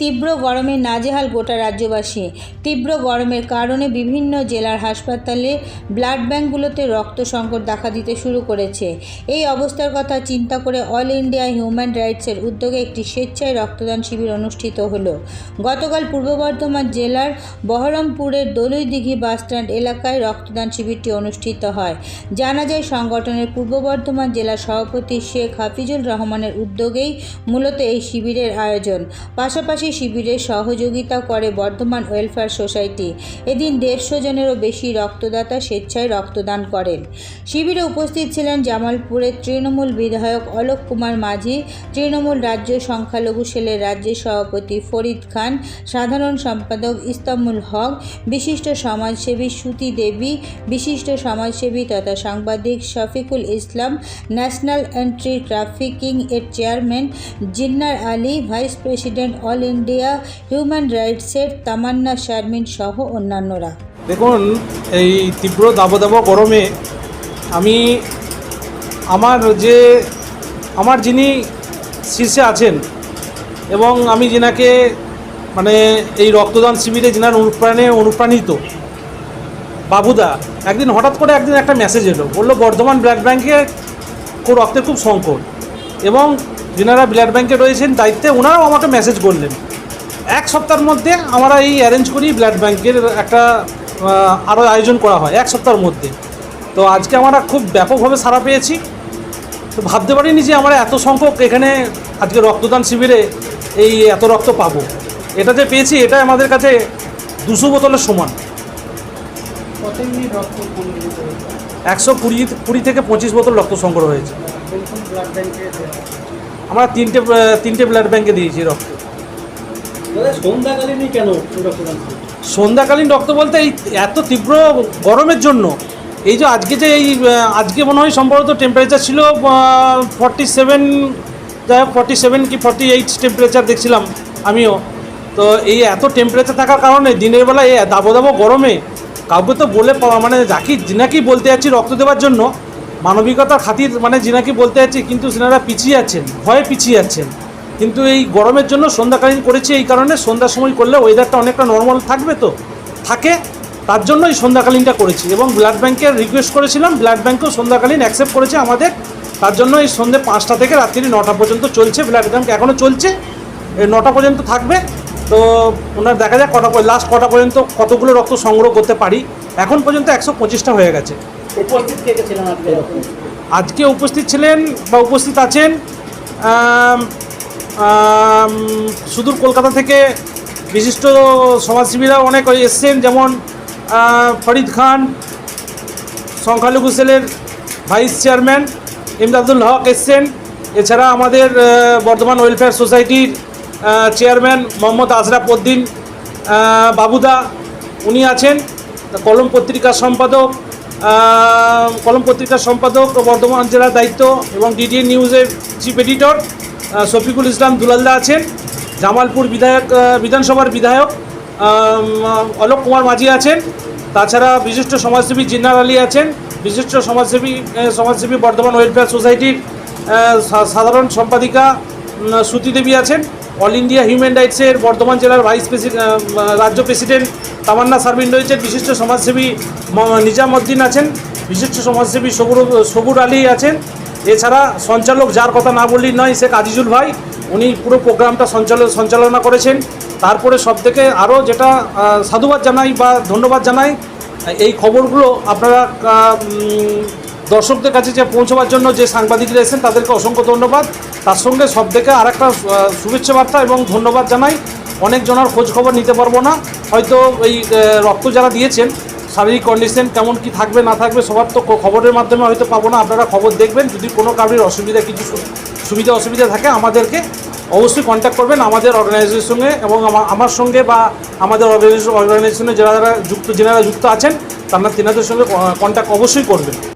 তীব্র গরমে নাজেহাল গোটা রাজ্যবাসী। তীব্র গরমের কারণে বিভিন্ন জেলার হাসপাতালে ব্লাড ব্যাঙ্কগুলোতে রক্ত সংকট দেখা দিতে শুরু করেছে। এই অবস্থার কথা চিন্তা করে অল ইন্ডিয়া হিউম্যান রাইটসের উদ্যোগে একটি স্বেচ্ছায় রক্তদান শিবির অনুষ্ঠিত হলো। গতকাল পূর্ব বর্ধমান জেলার বহরমপুরের দলুইদিঘি বাসস্ট্যান্ড এলাকায় রক্তদান শিবিরটি অনুষ্ঠিত হয়। জানা যায়, সংগঠনের পূর্ব বর্ধমান জেলা সভাপতি শেখ হাফিজুর রহমানের উদ্যোগেই মূলত এই শিবিরের আয়োজন। পাশাপাশি শিবিরে সহযোগিতা করে বর্ধমান ওয়েলফেয়ার সোসাইটি। এদিন দেড়শো জনেরও বেশি রক্তদাতা স্বেচ্ছায় রক্তদান করেন। শিবিরে উপস্থিত ছিলেন জামালপুরের তৃণমূল বিধায়ক অলোক কুমার মাঝি, তৃণমূল রাজ্য সংখ্যালঘু সেলের রাজ্য সভাপতি ফরিদ খান, সাধারণ সম্পাদক ইস্তামুল হক, বিশিষ্ট সমাজসেবী সুতি দেবী, বিশিষ্ট সমাজসেবী তথা সাংবাদিক Shafiqul Islam, national anti trafficking এর chairman Jinnar Ali, vice president all India human রাইটসের Tamanna Sharmin সহ অন্যান্যরা। দেখুন, এই তীব্র দাবদাব গরমে আমি আমার যে, আমার যিনি শীর্ষে আছেন এবং আমি যিনাকে মানে এই রক্তদান শিবিরে যিনার অনুপ্রাণে অনুপ্রাণিত, বাবুদা, একদিন হঠাৎ করে একদিন একটা মেসেজ এলো, বলল, বর্ধমান ব্লাড খুব রক্তের খুব সংকট। এবং যিনারা ব্লাড ব্যাংকে রয়েছেন দায়িত্বে ওনারাও আমাকে মেসেজ করলেন। এক সপ্তাহের মধ্যে আমরা এই অ্যারেঞ্জ করি ব্লাড ব্যাংকের একটা আরও আয়োজন করা হয়, এক সপ্তাহের মধ্যে। তো আজকে আমরা খুব ব্যাপকভাবে সাড়া পেয়েছি। তো ভাবতে পারিনি যে আমরা এত সংখ্যক এখানে আজকে রক্তদান শিবিরে এই এত রক্ত পাবো। এটা যে পেয়েছি এটা আমাদের কাছে দুশো বোতলের সমান। একশো কুড়ি কুড়ি থেকে পঁচিশ বোতল রক্ত সংগ্রহ হয়েছে। আমরা তিনটে তিনটে ব্লাড ব্যাংকে দিয়েছি রক্ত। সন্ধ্যাকালীনই কেন সন্ধ্যাকালীন রক্ত বলতে এই এত তীব্র গরমের জন্য এই যে আজকে যে এই আজকে মনে হয় সম্ভবত টেম্পারেচার ছিল ফর্টি সেভেন যাই হোক ফর্টি সেভেন কি ফর্টি এইট টেম্পারেচার দেখছিলাম আমিও। তো এই এত টেম্পারেচার থাকার কারণে দিনের বেলা এই দাবো দাবো গরমে কাউকে তো বলে মানে যাকে জিনাকি বলতে যাচ্ছি রক্ত দেওয়ার জন্য, মানবিকতার খাতির মানে জিনাকি বলতে যাচ্ছি কিন্তু সিনারা পিছিয়ে যাচ্ছেন ভয়ে পিছিয়ে যাচ্ছেন কিন্তু এই গরমের জন্য সন্ধ্যাকালীন করেছি এই কারণে সন্ধ্যার সময় করলে ওয়েদারটা অনেকটা নর্মাল থাকবে তো? থাকে, তার জন্য এই সন্ধ্যাকালীনটা করেছি এবং ব্লাড ব্যাংকের রিকোয়েস্ট করেছিলাম ব্লাড ব্যাংকও সন্ধ্যাকালীন অ্যাকসেপ্ট করেছে আমাদের। তার জন্য এই সন্ধ্যে পাঁচটা থেকে রাত্রি নটা পর্যন্ত চলছে ব্লাড ব্যাংক এখনও চলছে নটা পর্যন্ত থাকবে। তো ওনার দেখা যাক কটা লাস্ট কটা পর্যন্ত কতগুলো রক্ত সংগ্রহ করতে পারি। এখন পর্যন্ত একশো পঁচিশটা হয়ে গেছে। আজকে? উপস্থিত ছিলেন বা উপস্থিত আছেন সুদূর কলকাতা থেকে বিশিষ্ট সমাজসেবীরা অনেক এসছেন যেমন ফরিদ খান সংখ্যালঘু সেলের ভাইস চেয়ারম্যান ইমদাদুল হক এসছেন। এছাড়া আমাদের বর্ধমান ওয়েলফেয়ার সোসাইটির চেয়ারম্যান মোহাম্মদ আশরাফ উদ্দিন বাবুদা উনি আছেন কলম পত্রিকার সম্পাদক কলম পত্রিকার সম্পাদক বর্ধমান জেলার দায়িত্ব এবং ডিডি নিউজের চিফ এডিটর শফিকুল ইসলাম দুলালদা আছেন, জামালপুর বিধায়ক বিধানসভার বিধায়ক অলোক কুমার মাঝি আছেন, তাছাড়া বিশিষ্ট সমাজসেবী জিন্নার আলী আছেন, বিশিষ্ট সমাজসেবী সমাজসেবী বর্ধমান ওয়েলফেয়ার সোসাইটির সাধারণ সম্পাদিকা শ্রুতি দেবী আছেন অল ইন্ডিয়া হিউম্যান রাইটসের বর্ধমান জেলার ভাইস প্রেসিডেন্ট রাজ্য প্রেসিডেন্ট তামান্না সারবিন রয়েছেন বিশিষ্ট সমাজসেবী ম- নিজামুদ্দিন আছেন। বিশিষ্ট সমাজসেবী সবুর সবুর আলী আছেন। এছাড়া সঞ্চালক যার কথা না বললেই নয়, শেখ আজিজুল ভাই। উনি পুরো প্রোগ্রামটা সঞ্চালন সঞ্চালনা করেছেন। তারপরে সব থেকে আরও যেটা সাধুবাদ জানাই বা ধন্যবাদ জানাই, এই খবরগুলো আপনারা দর্শকদের কাছে যে পৌঁছবার জন্য যে সাংবাদিকরা এসেছেন, তাদেরকে অসংখ্য ধন্যবাদ। তার সঙ্গে সব থেকে আর একটা শুভেচ্ছা বার্তা এবং ধন্যবাদ জানাই অনেক জনের খোঁজ খবর নিতে পারব না। হয়তো এই রক্ত যারা দিয়েছেন, শারীরিক কন্ডিশন কেমন, কি থাকবে, না থাকবে, সবার তো খবরের মাধ্যমে হয়তো পাবো না। আপনারা খবর দেখবেন, যদি কোনো কারোর অসুবিধা, কিছু সুবিধা, অসুবিধা থাকে, আমাদেরকে অবশ্যই কন্ট্যাক্ট করবেন আমাদের অর্গানাইজেশনের সঙ্গে এবং আমার সঙ্গে বা আমাদের অর্গানাইজেশন অর্গানাইজেশনে যারা যারা যুক্ত, যেনারা যুক্ত আছেন, তারা তেনাদের সঙ্গে কন্ট্যাক্ট অবশ্যই করবেন।